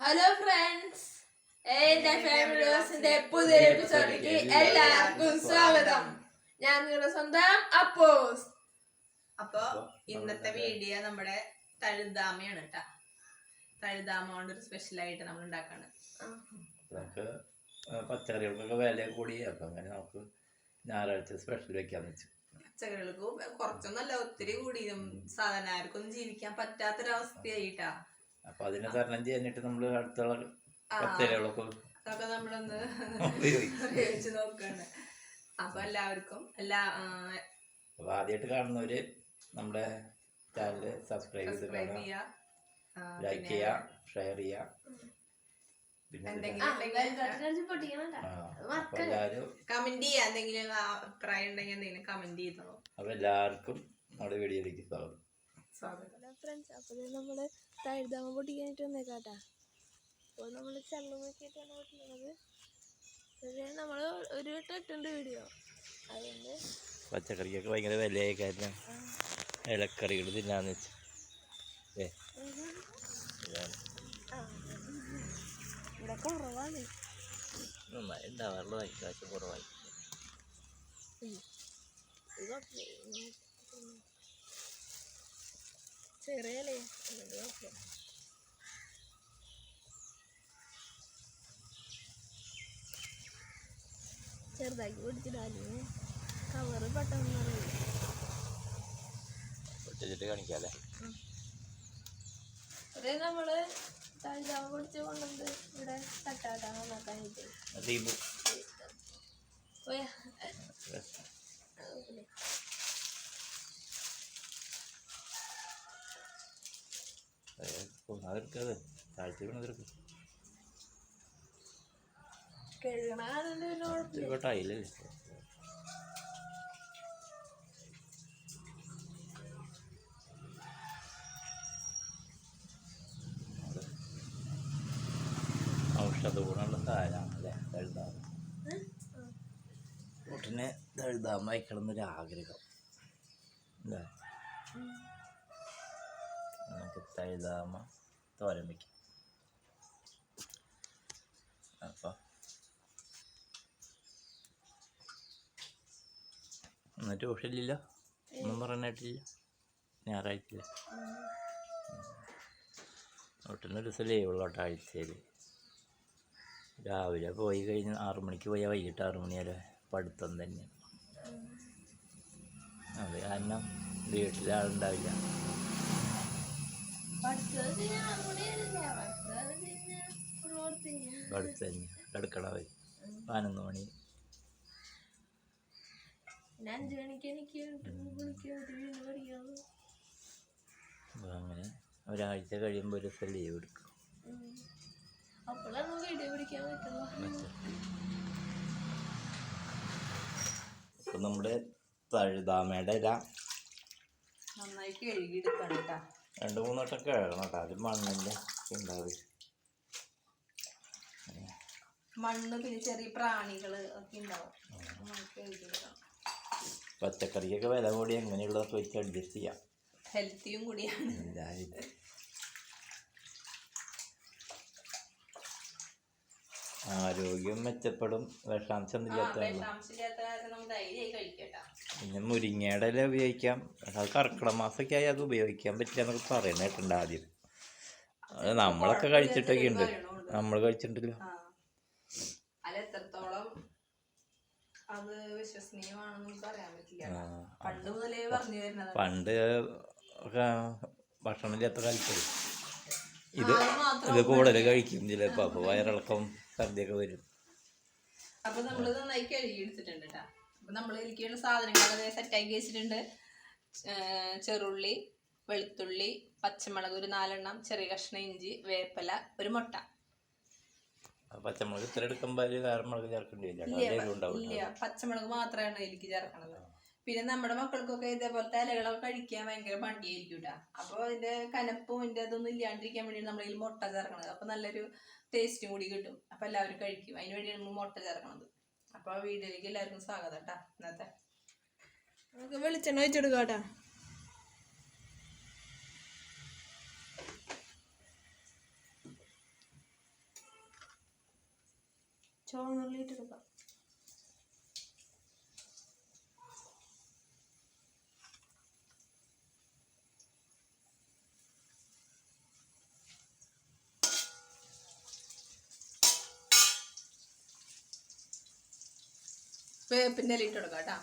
Hello friends എന്റെ ഫാമിലിന്റെ പുതിയൊരു എപ്പിസോഡിലേക്ക് എല്ലാവർക്കും സ്വാഗതം. ഞാൻ നിങ്ങളുടെ സ്വന്തം അപ്പോസ് അപ്പോ ഇന്നത്തെ വീഡിയോ നമ്മുടെ തഴുതാമയാണ് കേട്ടാ തഴുതാമ കൊണ്ട് ഒരു സ്പെഷ്യൽ ആയിട്ട് നമ്മൾ ഉണ്ടാക്കാണ് നമുക്ക് പച്ചക്കറികൾക്കൊക്കെ വില കൂടി. അപ്പൊ അങ്ങനെ നമുക്ക് ഞായറാഴ്ച സ്പെഷ്യൽ വെക്കാന്ന് വെച്ചു. പച്ചക്കറികൾക്ക് കുറച്ചൊന്നല്ല ഒത്തിരി കൂടി. ആർക്കൊന്നും ജീവിക്കാൻ പറ്റാത്തൊരവസ്ഥയായിട്ടാ അപ്പം അതിനെ തരണം ചെയ്യാനായിട്ട് നമ്മൾ അടുത്തുള്ള അതൊക്കെ നമ്മളൊന്ന് ഉപയോഗിച്ച് നോക്കാണ്. അപ്പൊ എല്ലാവർക്കും എല്ലാ അപ്പോൾ ആദ്യമായിട്ട് കാണുന്നവര് നമ്മുടെ ചാനൽ സബ്സ്ക്രൈബ് ചെയ്ത് കാണാം ലൈക്ക് ചെയ്യുക ഷെയർ ചെയ്യുക കമന്റ് ചെയ്യാ. എന്തെങ്കിലും ആ, അഭിപ്രായം ഉണ്ടെങ്കിൽ എന്തെങ്കിലും കമന്റ് ചെയ്തോ. അപ്പോൾ എല്ലാവർക്കും നമ്മുടെ വീഡിയോയിലേക്ക് സ്വാഗതം. സ്വാഗതം. ഫ്രണ്ട്സ് അപ്പോൾ നമ്മൾ തഴുതാമ പൊട്ടിക്കാനായിട്ട് വന്നേക്കാട്ടാ അപ്പോൾ നമ്മൾ ചെള്ളം നോക്കിയിട്ടാണ് പൊട്ടിക്കുന്നത്. പക്ഷേ നമ്മൾ ഒരു വട്ടം ഇട്ടുണ്ട് വീഡിയോ. അതുകൊണ്ട് പച്ചക്കറിക്കൊക്കെ ഭയങ്കര വിലയായി കാരണം ഇലക്കറികൾ തിന്നാന്ന് വെച്ചു. ഏ ഇവിടെ കുറവാണ്. നന്നായി ഉണ്ടാവാറുള്ളതായി കുറവായി. ഇത് കുഴപ്പമില്ല. ചെറിയ അല്ലേ അതുകൊണ്ട് കുഴപ്പമില്ല ചെറുതാക്കി പൊടിച്ചിടാലും കവറ് പെട്ടെന്ന് പൊട്ടിച്ചിട്ട് കാണിക്കാല്ലേ അത് നമ്മൾ തഴുതാമ പൊടിച്ച് കൊണ്ടുവന്ന് ഇവിടെ തട്ടാട്ടാൻ നന്നാക്കാനായിട്ട് പോയാ അതെടുക്കാതെ താഴ്ത്തി വീണതെടുക്കും ടൈലല്ലേ ഔഷധ ഗുണമുള്ള സാധനമാണ് അല്ലേ തഴുതാമ കൂട്ടിന് തഴുതാമ വയ്ക്കണം ആഗ്രഹം. അല്ലേ നമുക്ക് തഴുതാമ തോരൻ വയ്ക്കാം അപ്പോൾ എന്നിട്ട് ട്യൂഷനില്ല ഒന്നും പറയാനായിട്ടില്ല ഞായറാഴ്ചയില്ല ഒട്ടുന്ന ദിവസം ലീവുള്ള കേട്ടോ ആഴ്ചയിൽ രാവിലെ പോയി കഴിഞ്ഞ് ആറു മണിക്ക് പോയാൽ വൈകിട്ട് ആറു മണി വരെ പഠിത്തം തന്നെ അത് കാരണം വീട്ടിൽ പതിനൊന്ന് മണി. അങ്ങനെ ഒരാഴ്ച കഴിയുമ്പോൾ ഒരു ദിവസം ലീവ് എടുക്കും. അപ്പോഴാണ് വീഡിയോ പിടിക്കാൻ പറ്റുള്ളൂ. ഇപ്പം നമ്മുടെ തഴുതാമയുടെ ഇല. നന്നായി കഴുകിയെടുക്കണം കേട്ടാ രണ്ട് മൂന്ന് വട്ടം കഴുകണം കേട്ടോ. അത് മണ്ണിന്റെ ഉണ്ടാവും മണ്ണ് പിന്നെ ചെറിയ പ്രാണികൾ ഒക്കെ ഉണ്ടാവും പച്ചക്കറിയൊക്കെ വില കൂടി എങ്ങനെയുള്ളതൊക്കെ വെച്ച് അഡ്ജസ്റ്റ് ചെയ്യാം. ഹെൽത്തിയും കൂടിയാണ്. ആരോഗ്യം മെച്ചപ്പെടും. വിഷാംശം ഇല്ലാത്ത പിന്നെ മുരിങ്ങയുടെ ഇല ഉപയോഗിക്കാം. അത് കർക്കിടക മാസമൊക്കെ ആയി അത് ഉപയോഗിക്കാൻ പറ്റില്ല എന്നൊക്കെ പറയുന്ന കേട്ടുണ്ട് ആദ്യം. അത് നമ്മളൊക്കെ കഴിച്ചിട്ടൊക്കെ ഉണ്ട്. നമ്മൾ കഴിച്ചിട്ടില്ല പണ്ട് ഭക്ഷണം ഇല്ലാത്ത കാലത്ത് ഇത് ഇത് കൂടുതൽ കഴിക്കും ചിലപ്പോൾ. അപ്പോൾ വയറിളക്കം ഛർദിയൊക്കെ വരും. അപ്പൊ നമ്മൾ നന്നായി കഴുകി എടുത്തിട്ടുണ്ട് കേട്ടാ അപ്പൊ നമ്മൾ ഇതിലേക്കുള്ള സെറ്റ് സെറ്റാക്കി വെച്ചിട്ടുണ്ട്. ചെറുള്ളി വെളുത്തുള്ളി പച്ചമുളക് ഒരു നാലെണ്ണം ചെറിയ കഷ്ണം ഇഞ്ചി വേപ്പല ഒരു മുട്ട. പച്ചമുളക് ഇത്ര എടുക്കുമ്പോൾ അതിൽ പച്ചമുളക് മാത്രമാണ് എനിക്ക് ചേർക്കണത്. പിന്നെ നമ്മുടെ മക്കൾക്കൊക്കെ ഇതേപോലത്തെ ഇലകളൊക്കെ കഴിക്കാൻ ഭയങ്കര മടിയായിരിക്കും കേട്ടാ അപ്പൊ അതിന്റെ കനപ്പും ഇതിന്റെ അതൊന്നും ഇല്ലാണ്ടിരിക്കാൻ വേണ്ടി നമ്മൾ ഇതിൽ മുട്ട ചേർക്കണത്. അപ്പൊ നല്ലൊരു ടേസ്റ്റ് കൂടി കിട്ടും. അപ്പൊ എല്ലാവരും കഴിക്കും. അതിന് വേണ്ടിയാണ് നമ്മൾ മുട്ട ചേർക്കണത് ആ വീട്ടിലേക്ക് എല്ലാവർക്കും സ്വാഗതം കേട്ടാ. ഇന്നത്തെ നമുക്ക് വെളിച്ചെണ്ണ വെച്ചെടുക്കാം കേട്ടോ. വേപ്പിന്റെ ഇല ഇട്ട് കൊടുക്കാം കേട്ടോ.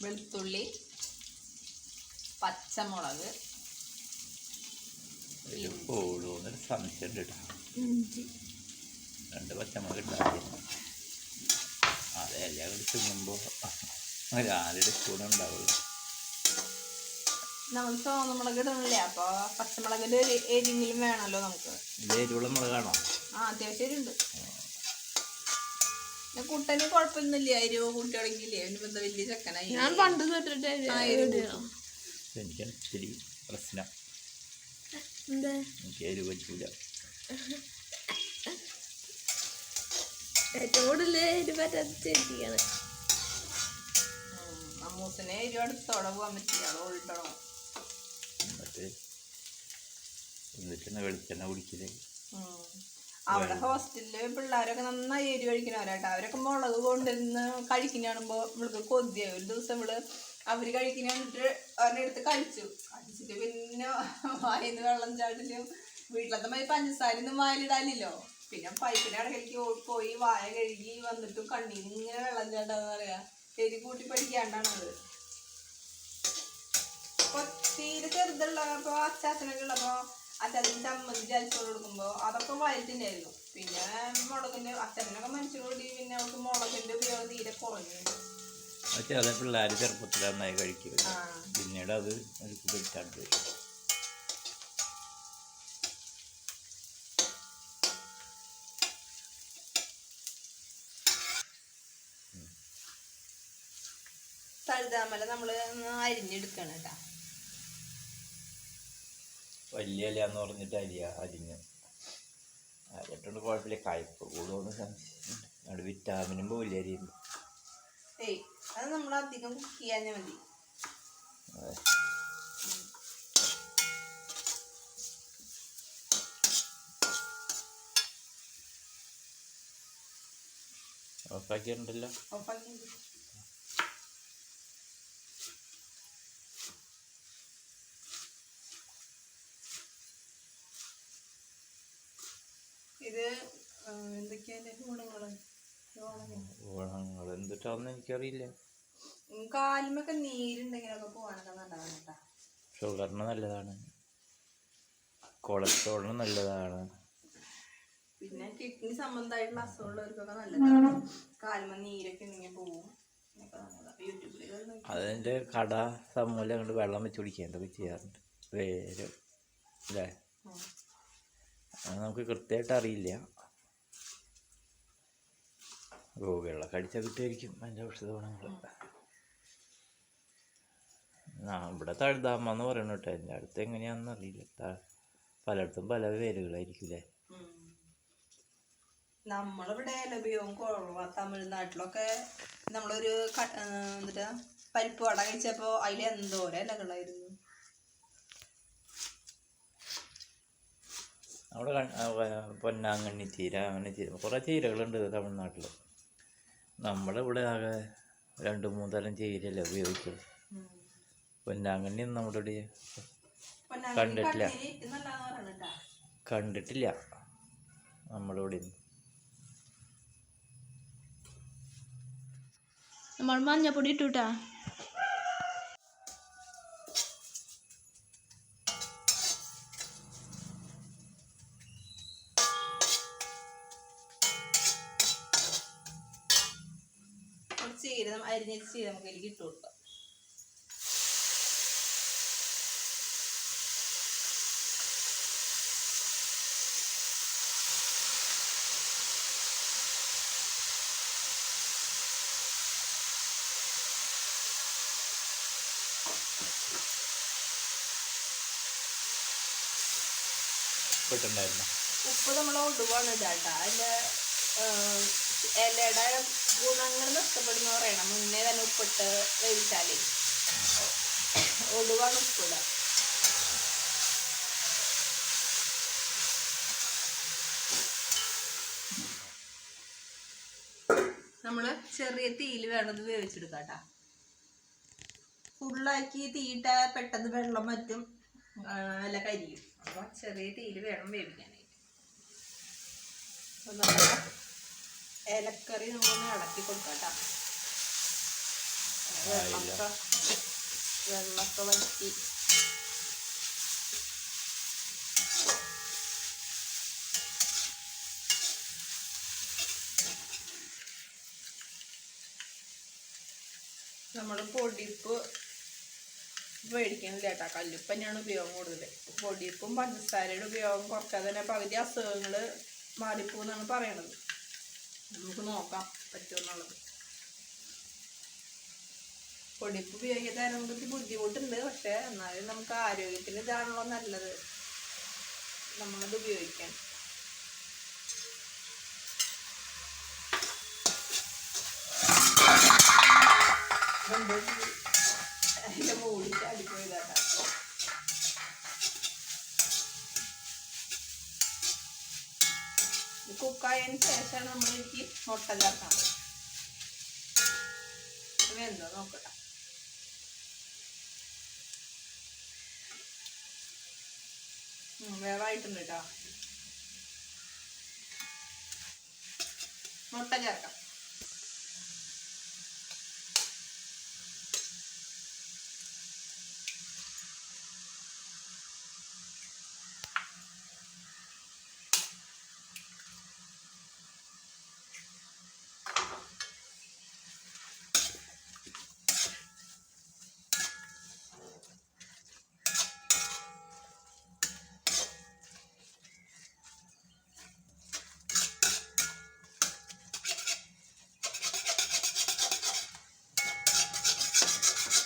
വെളുത്തുള്ളി പച്ചമുളക് ഒരു പോളൂന്നൊരു സംശയം ഇടാം രണ്ട് പച്ചമുളക് ഇട്ടാൽ അത് എല്ലാം കൂടി തിന്നുമ്പോൾ ഒരു ആരുടെ സ്പൂൺ ഉണ്ടാവുള്ളൂ നമ്മൾ ചുവന്നമുളക് ഇടണില്ലേ അപ്പോൾ പച്ചമുളകിന്റെ ഒരു എരിഞ്ഞിലും വേണമല്ലോ നമുക്ക്. ഇത് എരിവുള്ള മുളകാണോ? ആ അത്യാവശ്യം എരിയുണ്ട് പിന്നെ കുട്ടന് കുഴപ്പമൊന്നുമില്ല. എരിവ് കൂട്ടി തുടങ്ങിയില്ലേ അവന് വലിയ ചക്കനായി. ഞാൻ പണ്ട് എരിവ്. എനിക്കാണ് ഇത്തിരി പ്രശ്നം. എനിക്ക് എരിവ് പറ്റില്ല ഏറ്റവും കൂടുതൽ എരി പറ്റാത്ത അമ്മൂസിനെ ഒരുപാട് പോകാൻ പറ്റില്ല. എന്നിട്ടാണ് വെളിച്ചെണ്ണ കുടിക്കൽ. അവിടെ ഹോസ്റ്റലിൽ പിള്ളേരൊക്കെ നന്നായി എരി കഴിക്കുന്നവരാട്ടോ അവരൊക്കെ മുളക് കൊണ്ടുവന്ന് കഴിക്കുന്ന കാണുമ്പോൾ ഇവൾക്ക് കൊതിയായി ഒരു ദിവസം ഇവൾ അവർ കണ്ടിട്ട് അവരുടെ അടുത്ത് കഴിച്ചു. കഴിച്ചിട്ട് പിന്നെ വായിന്ന് വെള്ളം ചാടിലും വീട്ടിലത്തെ മതി പഞ്ചസാരയൊന്നും വായിലിടാനില്ലോ പിന്നെ പൈപ്പിന്റെ അടക്കലേക്ക് പോയി വായ കഴുകി വന്നിട്ടും കണ്ണീരിങ്ങനെ വെള്ളം ചാട്ടാന്ന് പറയാ. എരി കൂട്ടി പഠിക്കാണ്ടാണ് അത് തീരെ ചെറുതുള്ളപ്പോ അച്ചാച്ചനൊക്കെ ഉള്ളപ്പോ അച്ചാച്ചന് ചമ്മന്തി ചാലിച്ചോട് കൊടുക്കുമ്പോ അതൊക്കെ വയറ്റിനായിരുന്നു പിന്നെ മുളകിന്റെ അച്ഛനൊക്കെ മനുഷ്യരോടി പിന്നെ അവർക്ക് മുളകിന്റെ ഉപയോഗം തീരെ കുറഞ്ഞു. പക്ഷെ അത് പിള്ളേർ ചെറുപ്പത്തിൽ നന്നായി കഴിക്കുക പിന്നീട് അത് ഒരു പറ്റാണ്ട് വരും തഴുതാമല നമ്മൾ അരിഞ്ഞെടുക്കണം കേട്ടോ. വലിയ ഇല എന്ന് പറഞ്ഞിട്ട് അരിയ അരിഞ്ഞ്. അരിഞ്ഞിട്ടുണ്ട് കുഴപ്പമില്ല. കയ്പ്പ് കൂടുമെന്ന് സംശയമുണ്ട് അവിടെ വിറ്റാമിനും വലിയ അരിയുമ്പോൾ ഏയ് അത് നമ്മൾ അധികം കുക്ക് ചെയ്യാൻ മതി. ഓഫാക്കിയിട്ടുണ്ടല്ലോ ഓഫാക്കി ഇത് ആ, എന്തൊക്കെയാ അതിന്റെ ഗുണങ്ങൾ ഗുണങ്ങൾ ഗുണങ്ങൾ എന്തിട്ടാന്ന് എനിക്കറിയില്ല കാലുമൊക്കെ നീരുണ്ടെങ്കിലൊക്കെ പോവാനൊക്കെ നല്ലതാണ് കേട്ടാ ഷുഗറിന് നല്ലതാണ്. കൊളസ്ട്രോളിന് നല്ലതാണ്. പിന്നെ കിഡ്നി സംബന്ധമായിട്ടുള്ള അസുഖമുള്ളവർക്കൊക്കെ നല്ലതാണ്. കാലുമ നീരൊക്കെ ഉണ്ടെങ്കിൽ പോവും. അതിന്റെ കട സമൂലം കൊണ്ട് വെള്ളം വെച്ച് കുടിക്കുക. എന്തൊക്കെ ചെയ്യാറുണ്ട്? വേര് അല്ലേ അത് നമുക്ക് കൃത്യമായിട്ട് അറിയില്ല. ഗോപികളൊക്കെ അടിച്ചാൽ കിട്ടുമായിരിക്കും അതിന്റെ ഔഷധ ഗുണങ്ങൾ. ആ ഇവിടെ തഴുതാമ എന്ന് പറയണ കേട്ടോ എന്റെ അടുത്ത് എങ്ങനെയാണെന്ന് അറിയില്ല. പലയിടത്തും പല പേരുകളായിരിക്കില്ലേ. നമ്മളിവിടെ ലഭ്യവും കുറവാ തമിഴ്നാട്ടിലൊക്കെ നമ്മളൊരു എന്നിട്ട് പരിപ്പ് വട കഴിച്ചപ്പോൾ അതിൽ എന്തോരം ഇലകളായിരുന്നു. അവിടെ പൊന്നാങ്കണ്ണി ചീര അങ്ങനെ ചീര കുറേ ചീരകളുണ്ട് തമിഴ്നാട്ടിൽ നമ്മുടെ ഇവിടെ ആകെ രണ്ട് മൂന്ന് തരം ചീരയല്ലേ ഉപയോഗിക്കും പൊന്നാങ്കണ്ണി ഒന്നും നമ്മുടെ ഇവിടെ കണ്ടിട്ടില്ല. കണ്ടിട്ടില്ല നമ്മുടെ ഇവിടെ നമ്മൾ മഞ്ഞപ്പൊടി ഇട്ടുട്ടാ. അരിഞ്ഞ ചീര നമുക്ക് അതിലേക്ക് ഇട്ട് കൊടുക്കാം. ഇട്ടിട്ടുണ്ടായിരുന്നു ഉപ്പ് നമ്മൾ ഒടുവാണ് ഇടാട്ടാ അതിന്റെ ഇലയുടെ ഗുണങ്ങൾ പറയണം മുന്നേ തന്നെ ഉപ്പിട്ട് വേവിച്ചാലേ. ഒടുവാണ് ഉപ്പിടുക. നമ്മൾ ചെറിയ തീയിൽ വേണം ഇത് വേവിച്ചെടുക്കാം ഫുള്ളാക്കി തീയിട്ട പെട്ടെന്ന് വെള്ളം മറ്റും അല്ല കരിയും. അപ്പൊ ചെറിയ തീയിൽ വേണം വേവിക്കാനായിട്ട്. അപ്പൊ നമ്മുടെ ഏലക്കറി നമ്മളൊന്ന് ഇളക്കി കൊടുക്കാം കേട്ടോ വെള്ളമൊക്കെ വെള്ളമൊക്കെ വറ്റി. നമ്മൾ പൊടിപ്പ് മേടിക്കുന്നില്ല കേട്ടോ. കല്ലുപ്പ് തന്നെയാണ് ഉപയോഗം കൂടുതൽ പൊടിപ്പും പഞ്ചസാരയുടെ ഉപയോഗം കുറച്ചാൽ തന്നെ പകുതി അസുഖങ്ങൾ മാറിപ്പോന്നാണ് പറയണത്. നമുക്ക് നോക്കാം പറ്റുമെന്നുള്ളത്. പൊടിപ്പ് ഉപയോഗിക്കാൻ നമുക്ക് ബുദ്ധിമുട്ടുണ്ട് പക്ഷേ എന്നാലും നമുക്ക് ആരോഗ്യത്തിന് ഇതാണല്ലോ നല്ലത്. നമ്മളത് ഉപയോഗിക്കാൻ. അതിന്റെ കുക്കായതിന് ശേഷമാണ് നമ്മൾ എനിക്ക് മുട്ട ചേർക്കാൻ എന്തോ നോക്കട്ടെ. വേവായിട്ടുണ്ട് കേട്ടോ മുട്ട ചേർക്കാം.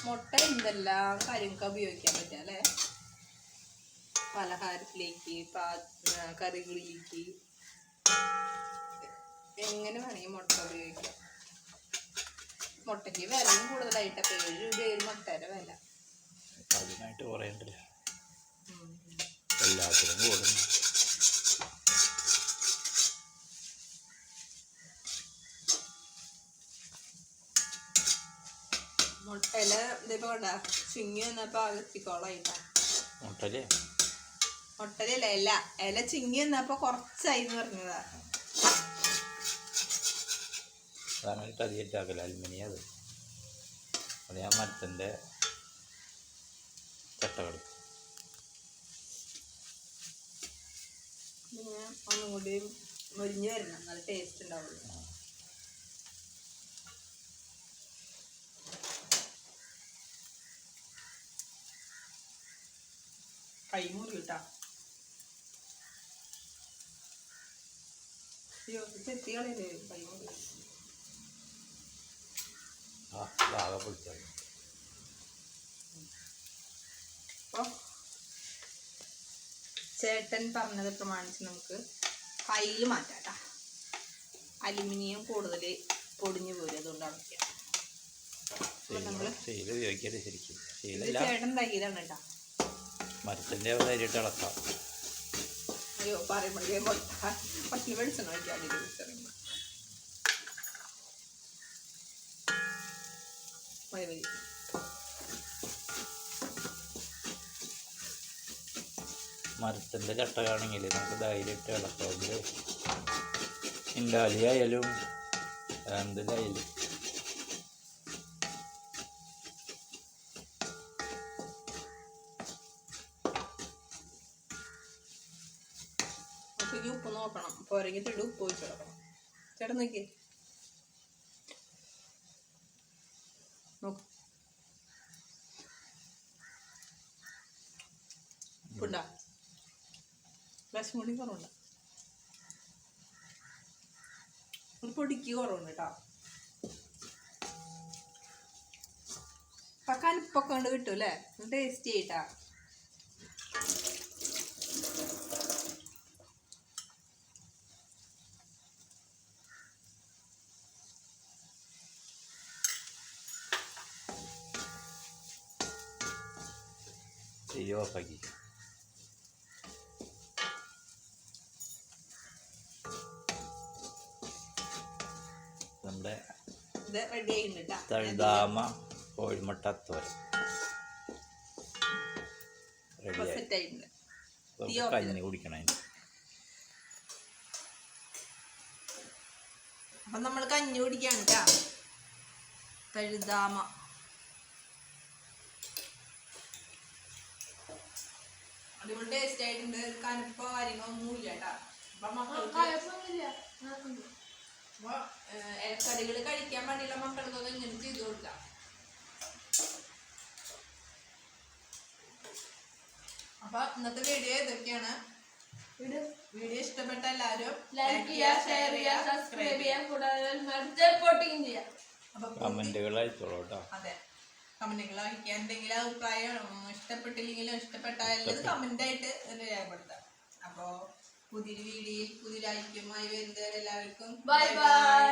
മുട്ട എന്തെല്ലാം കാര്യങ്ങൾക്ക് ഉപയോഗിക്കാൻ പറ്റുക അല്ലേ? പലഹാരത്തിലേക്ക് പാ കറികളിലേക്ക് എങ്ങനെ വേണമെങ്കിൽ മുട്ട ഉപയോഗിക്കാം. മുട്ടയ്ക്ക് വിലയും കൂടുതലായിട്ട് ഏഴ് രൂപയായിരുന്നു മുട്ടയുടെ വില. അതിനായിട്ട് പറയണ്ടല്ലോ എല്ലാത്തിനും കൂടുന്നു മുട്ടയിൽ ഇതിപ്പോ കണ്ട? ചുങ്ങി വന്നപ്പോ അകത്തിക്കോളായിട്ടാ മുട്ടല്ലേ മുട്ടയിലല്ല ഇല ഇല. ചിങ്ങി വന്നപ്പോ കുറച്ചായി എന്ന് പറഞ്ഞതാ തതിയേറ്റാക്കല അലുമിനിയം അത്. അത് ഞാൻ മരത്തിന്റെ ചട്ടകൾ ഒന്നും കൂടി മുരിഞ്ഞു വരണം നല്ല ടേസ്റ്റ് ഉണ്ടാവുള്ളൂ. കൈ മുറി കിട്ടാ അയ്യോ ചെത്തി ahí murió. Ah, la ആകെ പൊളിച്ചത് അപ്പോൾ ചേട്ടൻ പറഞ്ഞത് പ്രമാണിച്ച് നമുക്ക് കയ്യിൽ മാറ്റാം. അലുമിനിയം കൂടുതൽ പൊടിഞ്ഞു പോരും അതുകൊണ്ട് അടയ്ക്കാം അപ്പോൾ നമ്മൾ ചേട്ടൻ തൈലാണ് കേട്ടോ. മരത്തിന്റെ ധൈര്യമായിട്ട് ഇളക്കാം അയ്യോ പറയുമ്പോഴേ പട്ടി വെളിച്ചെണ്ണ ഒഴിക്കാൻ വിളിച്ചറിയുമ്പോൾ മതി മതി. മരത്തിന്റെ ചട്ടകാണെങ്കിൽ നമുക്ക് ധൈര്യമായിട്ട് ഇളക്കാമെങ്കിൽ ഇണ്ടാലിയായാലും എന്തിലായാലും ഇട്ട് ഉപ്പ് ഒഴിച്ച് ചേട്ടൻ നോക്കി നോക്ക്. ഉപ്പുണ്ടാ? വിഷം കൂടി കുറവുണ്ട്. ഒരു പൊടിക്ക് കുറവുണ്ട് കേട്ടോ. ഇപ്പൊ കനുപ്പൊക്കെ കൊണ്ട് കിട്ടൂല്ലേ? ടേസ്റ്റി ചെയ്യട്ടാ തീ ഓഫാക്കി നമ്മുടെ. തഴുതാമ കോഴിമുട്ട തോരൻ റെഡിയായി കഞ്ഞി കുടിക്കണം അതിന്. അപ്പൊ നമ്മൾ കഞ്ഞി കുടിക്കാണ് കേട്ടോ തഴുതാമ. അടിപൊളി ടേസ്റ്റ് ആയിട്ടുണ്ട്. കനപ്പോ കാര്യങ്ങളൊന്നും ഇല്ല കേട്ടാ. അപ്പൊ മക്കൾക്ക് അപ്പൊ ഇലക്കറികൾ കഴിക്കാൻ വേണ്ടിയുള്ള മക്കൾക്കൊക്കെ ഇങ്ങനെ ചെയ്തു കൊടുക്കാം. അപ്പൊ ഇന്നത്തെ വീഡിയോ ഇതൊക്കെയാണ് വീഡിയോ ഇഷ്ടപ്പെട്ട എല്ലാവരും ലൈക്ക് ചെയ്യുക ഷെയർ ചെയ്യുക സബ്സ്ക്രൈബ് ചെയ്യുക. കൂടാതെ സപ്പോർട്ടിങ് ചെയ്യുക हाँ, കമന്റുകൾ അയച്ചോളൂ കേട്ടോ. അതെ. അയക്കുക എന്തെങ്കിലും അഭിപ്രായം ഇഷ്ടപ്പെട്ടില്ലെങ്കിലും ഇഷ്ടപ്പെട്ടാലും കമന്റ് ആയിട്ട് രേഖപ്പെടുത്താം. അപ്പോ പുതിയൊരു വീഡിയോയിൽ പുതിയൊരു ഐക്യമായി വരുന്നവരെല്ലാവർക്കും ബൈ ബൈ